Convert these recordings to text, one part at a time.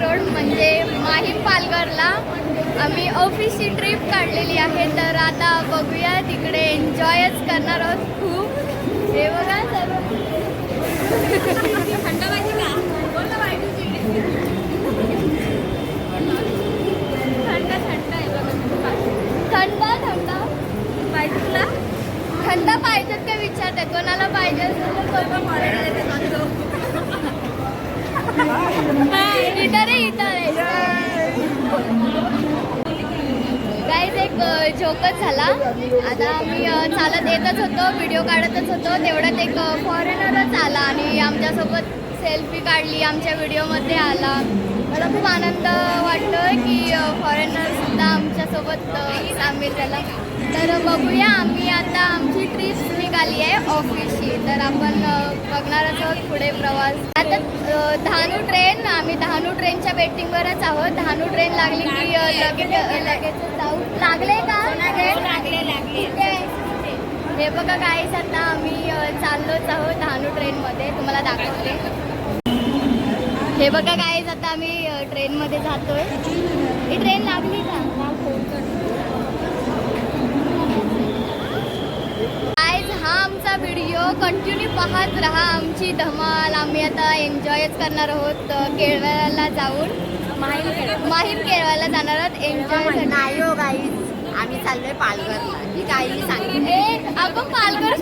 Road म्हणजे माहीम पालघरला आम्ही ऑफिसची ट्रिप काढलेली आहे. तर आता बघूया तिकडे एन्जॉयच करणार आहोत खूप. हे बघा तर. थंड पाहिजे का थंड थंड आहे थंड थंड पाहिजे तुला थंड पाहिजेत का विचारते कोणाला पाहिजे? काहीच एक जोकच झाला. आता आम्ही चालत येतच होतो व्हिडिओ काढतच होतो. तेवढ्यात एक फॉरेनरच आला आणि आमच्यासोबत सेल्फी काढली आमच्या व्हिडिओमध्ये आला. मला खूप आनंद वाटतो की फॉरेनरसुद्धा आमच्यासोबत सामील झाला. तर बघूया आम्ही आता आमची ट्रिप निघाली आहे ऑफिसची तर आपण बघणारच आहोत पुढे प्रवास. आता डहाणू ट्रेन आम्ही डहाणू ट्रेनच्या वेटिंगवरच आहोत. डहाणू ट्रेन लागली की लगेच लगेच जाऊ. लागले का? लागले लागले हे बघा काहीच आता आम्ही चाललोच आहोत डहाणू ट्रेनमध्ये तुम्हाला दाखवते. हे बघा काहीच आता आम्ही ट्रेनमध्ये जातोय. ही ट्रेन लागली का गाईज हा आमचा व्हिडिओ कंटिन्यू पाहत राहा. आमची धमाल. आम्ही आता एन्जॉयच करणार आहोत केळव्याला जाऊन. माहीम केळव्याला जाणार आहोत. एन्जॉय नाही हो गाईज आम्ही चाललोय पालघरला. ही काही सांगितली. ए आपण पालघर.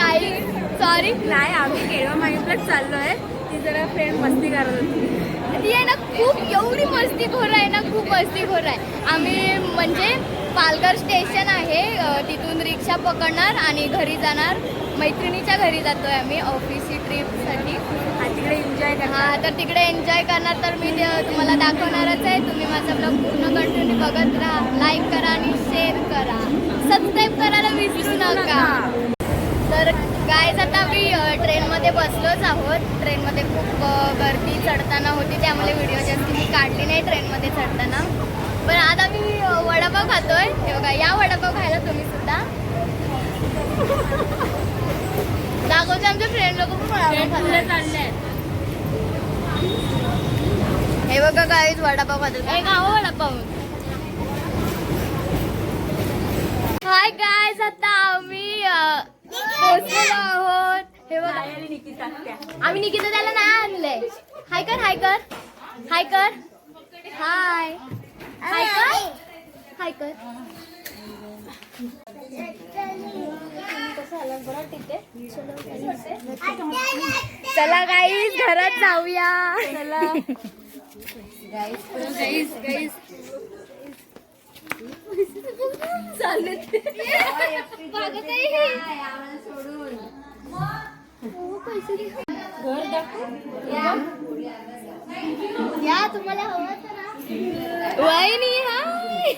काही सॉरी नाही आम्ही केळवा माहितच चाललोय. ती जरा फ्रेंड मस्ती करत होती. ती आहे ना खूप एवढी मस्तीखोर आहे ना खूप मस्तीखोर आहे. आम्ही म्हणजे पालघर स्टेशन आहे. तिथून रिक्षा पकडणार आणि घरी जाणार. मैत्रिणीच्या घरी जातोय आम्ही ऑफिसची ट्रिपसाठी तिकडे एन्जॉय हा तर तिकडे एन्जॉय करणार तर मी ते तुम्हाला दाखवणारच आहे. तुम्ही माझा ब्लॉग पूर्ण कंटिन्यू बघत राहा. लाईक करा आणि शेअर करा. सबस्क्राईब करायला विसरू नका. तर गायज आता आम्ही अ, ट्रेनमध्ये बसलोच आहोत. ट्रेनमध्ये खूप गर्दी चढताना होती. त्यामुळे व्हिडिओ जास्त मी काढली नाही ट्रेनमध्ये चढताना. पण आता मी अ, वडापाव खातोय. हे बघा या वडापाव खायला तुम्ही सुद्धा. दाखवते आमचे फ्रेंड लोक पण वडापाव खातात. हे बघा गाईज वडापाव खातात. हे गाव वडापाव. हाय गायज आता आम्ही पोहोचलेलो आहोत. हे बघा. आम्ही निकिता त्याला नाही आणलंय. हाय कर हाय कर. हाय कर. हाय हाय कर हाय कर चला गाईज घरात जाऊया चला दे. या तुम्हाला हवं. वहिनी हाय.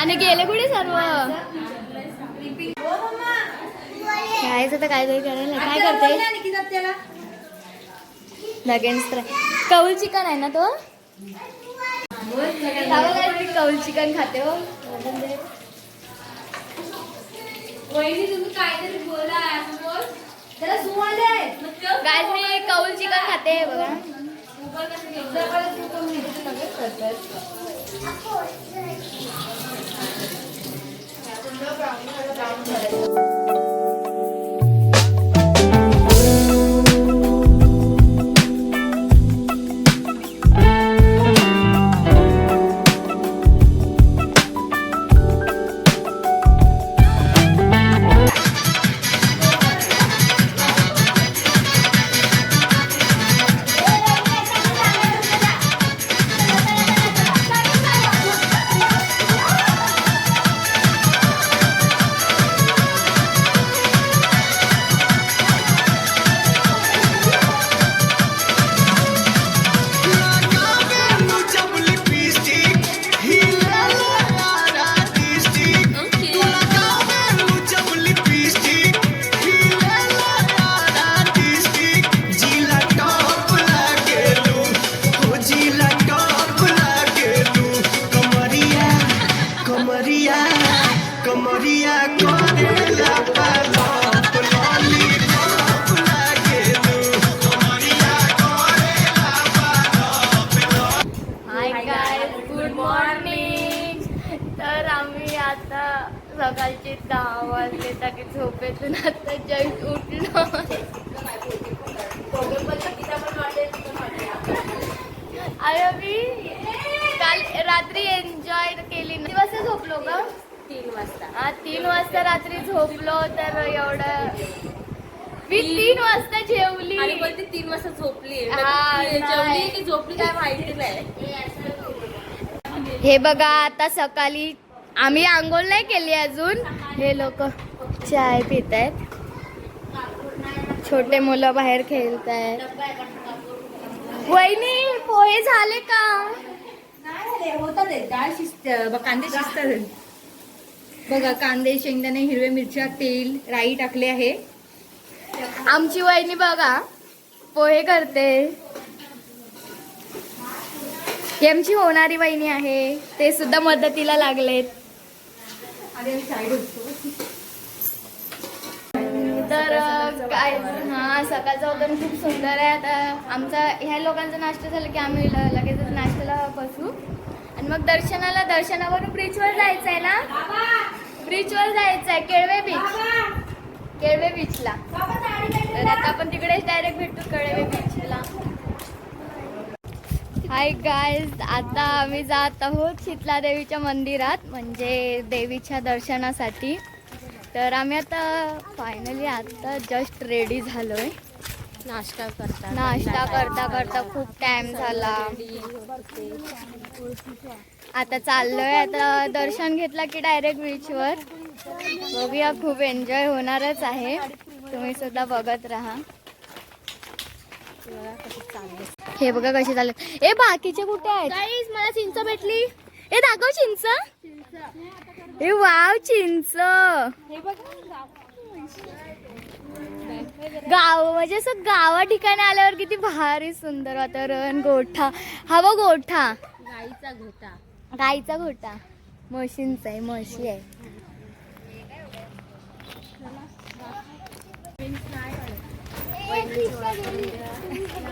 आणि गेले कुठे सर्व? काय आता काय तरी करायला काय करते? लगेच तर. कौल चिकन आहे ना तो? कौल चिकन खाते हो? वहिनी तुम्ही काहीतरी बोला. गाईज मी कौल चिकन खाते बघा. दहा वाजले तर झोपेतून आता जस्ट उठलो अरे मी काल रात्री एन्जॉय केली किती वाजता झोपलो का तीन वाजता. हा तीन वाजता रात्री झोपलो तर एवढं मी तीन वाजता जेवली. आणि बोलते तीन वाजता झोपली. हा, जेवली. की झोपली काय माहिती नाही. हे बघा आता सकाळी आम्ही आंघोळ नाही केली अजून. हे लोक चाय पित आहेत छोटे मुलं बाहेर खेळत आहेत वहिनी पोहे झाले का? कांदे शिजतात बघा कांदे शेंगदाणे हिरव्या मिरच्या तेल राई टाकले आहे. आमची वहिनी बघा पोहे करते. आमची होणारी वहिनी आहे. ते सुद्धा मदतीला लागलेत. तर काय हा सकाळचं वगैरे खूप सुंदर आहे. आता आमचा ह्या लोकांचा नाश्ता झाला की आम्ही लगेचच नाश्त्याला बसू. आणि मग दर्शनाला दर्शनावरून ब्रिजवर जायचं आहे ना? ब्रिजवर जायचं आहे केळवे बीच केळवे बीचला तर आता आपण तिकडेच डायरेक्ट भेटू केळवे बीचला हाय गायज आता आम्ही जात आहोत शीतला देवीच्या मंदिरात म्हणजे देवीच्या दर्शनासाठी. तर आम्ही आता फायनली आता जस्ट रेडी झालोय. नाश्ता करता नाश्ता करता करता खूप टाइम झाला. आता चाललोय आता दर्शन घेतला की डायरेक्ट बीचवर बघूया खूप एन्जॉय होणारच आहे. तुम्ही सुद्धा बघत राहा. हे बघा कसे चालत ए बाकीचे कुठे आहेत? मला चिंच भेटली. ए दाखव चिंच. ए वाव चिंच. गाव म्हणजे असं गावा ठिकाणी आल्यावर किती भारी सुंदर वातावरण गोठा. हवा गोठा. गाईचा घोटा. गाईचा गोठा म्हशींचा आहे म्हशी आहे.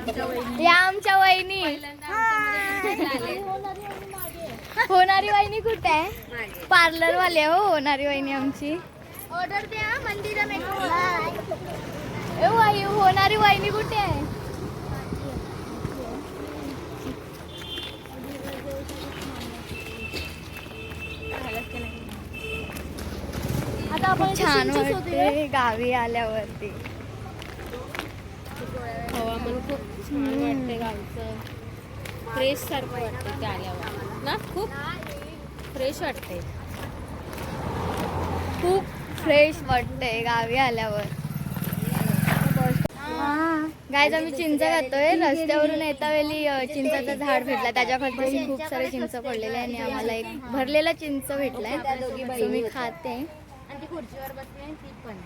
या आमच्या वहिनी. होणारी वहिनी कुठे आहे? पार्लर वाले हो होणारी वहिनी आमची. ऑर्डर द्या मंदिरा होणारी वहिनी कुठे आहे? आता आपण छान वाटते गावी आल्यावरती. हवामान खूप छान वाटते गावचं. फ्रेश सारखं वाटतं ते आल्यावर. ना? खूप फ्रेश वाटते खूप फ्रेश वाटते गावी आल्यावर. गायज आम्ही चिंच खातोय. रस्त्यावरून येता वेळी चिंचाचं झाड भेटला. त्याच्या खूप सारे चिंच पडलेले आहे आणि आम्हाला एक भरलेला चिंच भेटलाय. मी खाते. पण.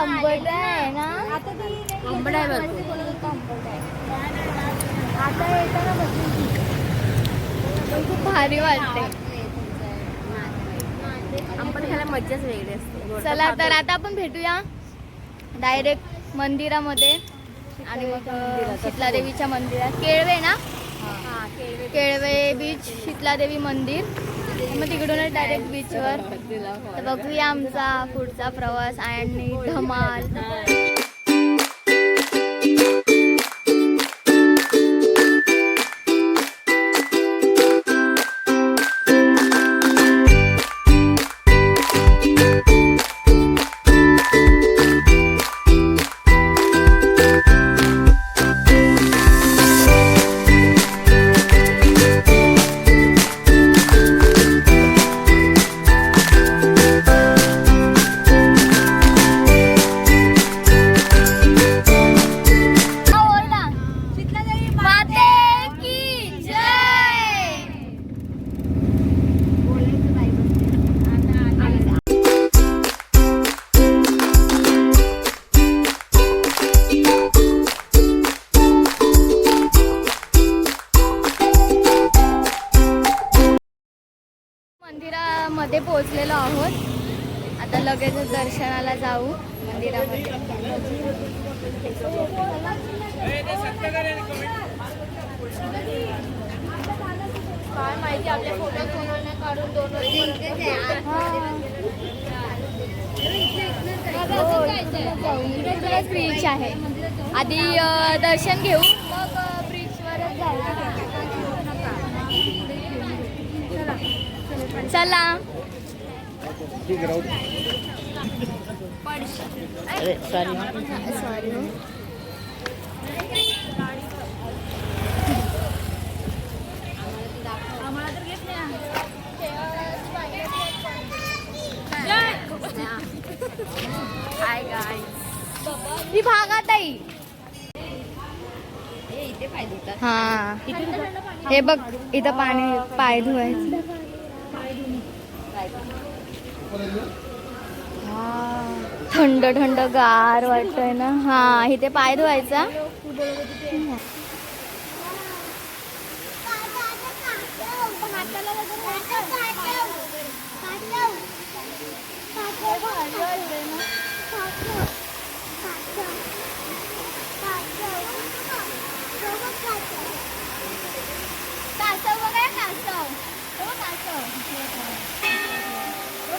आंबट आहे ना? आंबट आहे भरपूर आता येताना बघू. पण खूप भारी वाटते. आंबट खायला मज्जाच वेगळी असते. गोड चला. तर आता आपण भेटूया. डायरेक्ट मंदिरामध्ये. आणि मग शीतला देवीच्या मंदिरात. केळवे ना? केळवे केळवे बीच शीतला देवी मंदिर. मग तिकडूनच डायरेक्ट बीचवर बघूया आमचा पुढचा प्रवास आणि धमाल. मंदिरामध्ये पोहोचलेलो आहोत. आता लगेचच दर्शनाला जाऊ मंदिरामध्ये. काय माहिती आपले फोटो कोणाने काढून दोन ब्रिज आहे आधी दर्शन घेऊ. मग ब्रिजवरच जायचं चला. सॉरी हाय गाय ही भागात आई हा. हे बघ इथं पाणी पाय धुवायचं. थंड थंड गार वाटतंय ना. हा इथे पाय धुवायचा कासव बघा कासव हो कासव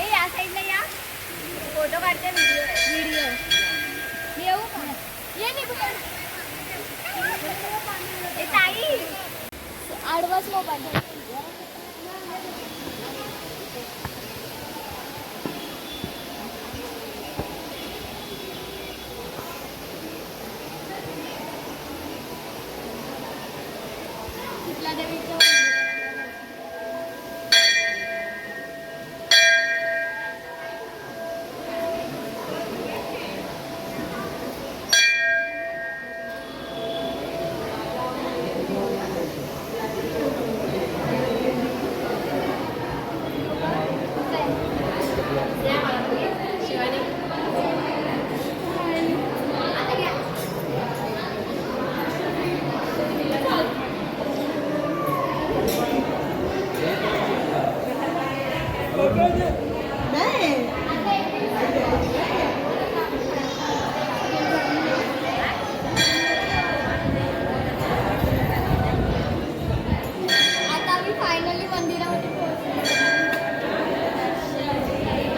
ए या साईडला या. फोटो काढते व्हिडिओ व्हिडिओ येऊ का? ये निघून ए ताई. आडवाच मोबाईल आता आम्ही फायनली मंदिरामध्ये पोहोचलो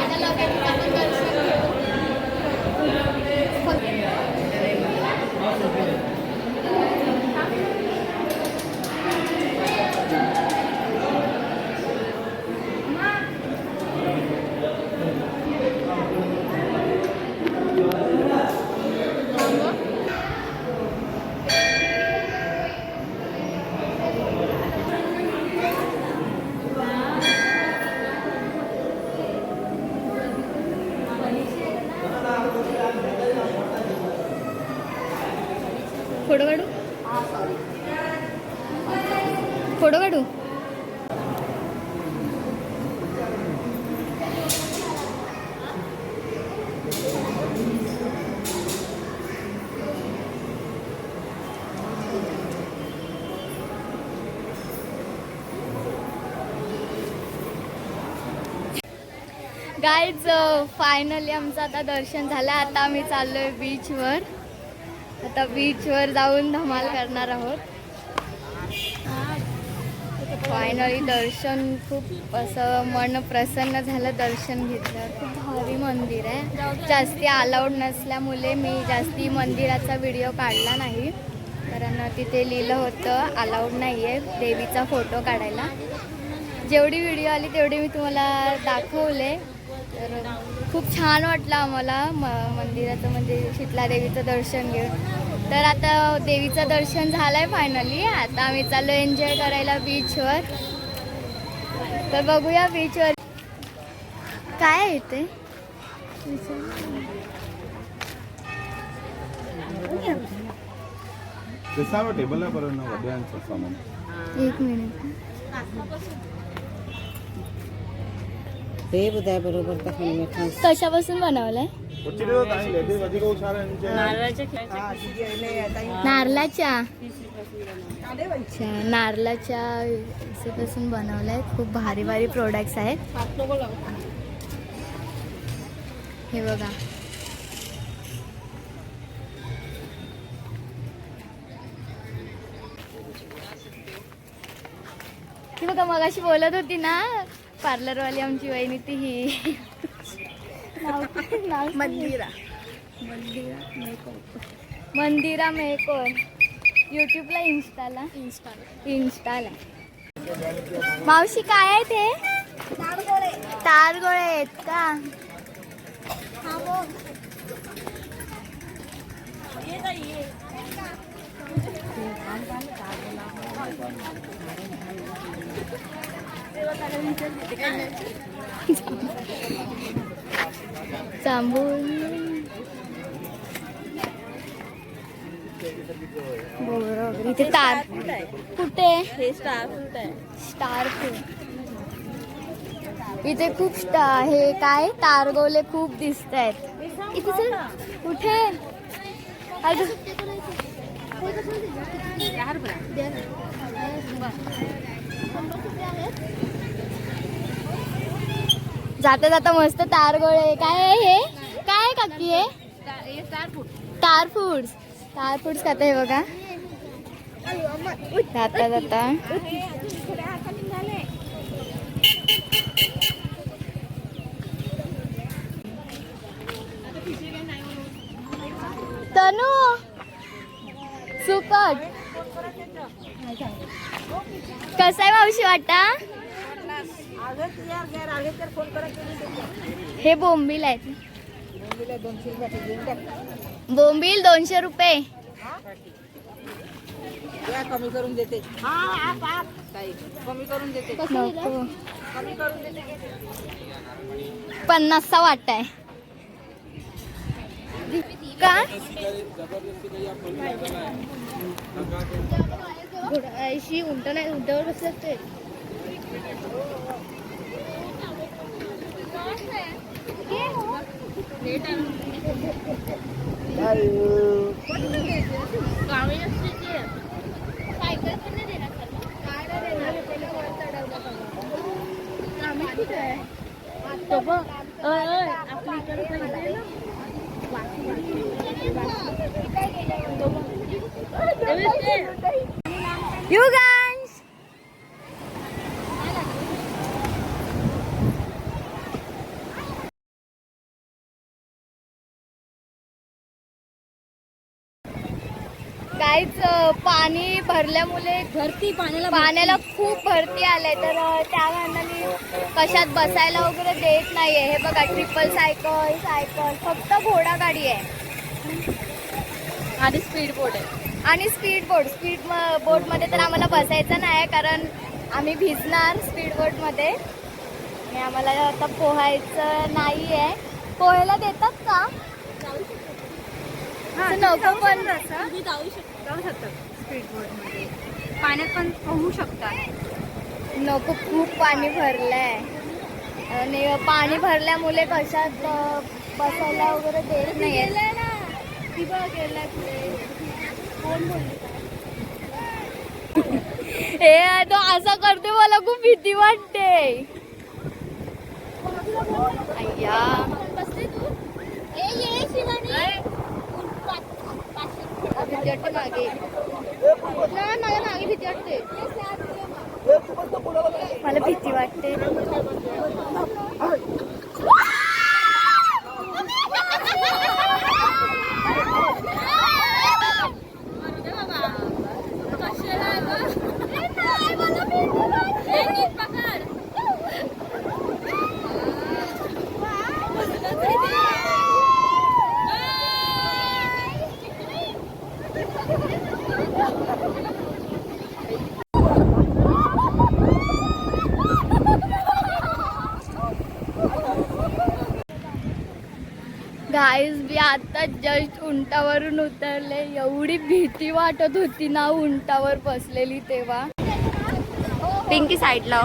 आता लगेच आपण दर्शन फोटो काढू फोटो काढू गाईज फायनली आमचं आता दर्शन झालं. आता आम्ही चाललोय बीचवर आता बीचवर जाऊन धमाल करणार आहोत. फायनली दर्शन खूप असं मन प्रसन्न झालं दर्शन घेतलं. खूप भारी मंदिर आहे. जास्ती अलाउड नसल्यामुळे मी जास्ती मंदिराचा व्हिडिओ काढला नाही. कारण तिथे लिहिलं होतं अलाउड नाही आहे देवीचा फोटो काढायला. जेवढी व्हिडिओ आली तेवढी मी तुम्हाला दाखवले. तर खूप छान वाटलं आम्हाला म मंदिराचं म्हणजे शीतला देवीचं दर्शन घेऊन. तर आता देवीचं दर्शन झालं आहे फायनली आता आम्ही चाललो एन्जॉय करायला बीचवर तर बघूया बीचवर काय आहे ते? एक मिनिट. हे बरोबर कशापासून बनवलंय? नारळाच्या अच्छा नारळाच्या पासून बनवलंय. खूप भारी भारी प्रोडक्ट्स आहेत. हे बघा. ती बघा मगाशी बोलत होती ना पार्लरवाली आमची वहिनी ती ही नाव मंदिरा. मंदिरा मेकओव्हर मंदिरा यूट्यूबला इन्स्टाला इन्स्टाला इन्स्टाला मावशी काय आहे ते? तारगोळे आहेत का? जांभूळ. बोरं वगैरे. इथे तार. कुठे? हे स्टार फ्रूट आहे स्टार फूड इथे खूप स्टा हे काय? तारगोले खूप दिसत आहेत इथे सर कुठे? अजून जाता जाता मस्त तारगोळे काय आहे हे? काय आहे काकी हे? तार फूड्स तार फूड्स खात हे बघा. जाता जाता. तनू! सुकट कसं आहे मावशी वाटा? हे बोंबील आहेत. बोंबील दोनशे रुपये. कमी करून देते ताई, कमी करून देते कमी करून देते पन्नासचा वाटा आहे. का? अशी उंट नाही उंटावर कसं असते. You guys! Guys, पाणी भरल्यामुळे भरती पाण्याला पाण्याला खूप भरती आलंय. तर त्या कारणाने कशात बसायला वगैरे देत नाहीये. हे बघा ट्रिपल सायकल सायकल फक्त घोडा गाडी आहे. आधी स्पीड बोट आहे. आणि स्पीड बोट स्पीड बोटमध्ये तर आम्हाला बसायचं नाही आहे कारण आम्ही भिजणार स्पीड बोटमध्ये आणि आम्हाला आता पोहायचं नाही आहे पोहायला देतात का? नको पण जाऊ शकता जाऊ शकतात स्पीड बोटमध्ये. पाण्यात पण पोहू शकतात. नको खूप पाणी भरलंय. आणि पाणी भरल्यामुळे कशात बसायला वगैरे देत नाही हे तो असं करते मला खूप भीती वाटते. अय्या. भीती वाटते मागे नाही, मला मागे भीती वाटते मला भीती वाटते गाईज मी आता जस्ट उंटावरून उतरले. एवढी भीती वाटत होती ना उंटावर बसलेली तेव्हा. पिंकी साईडला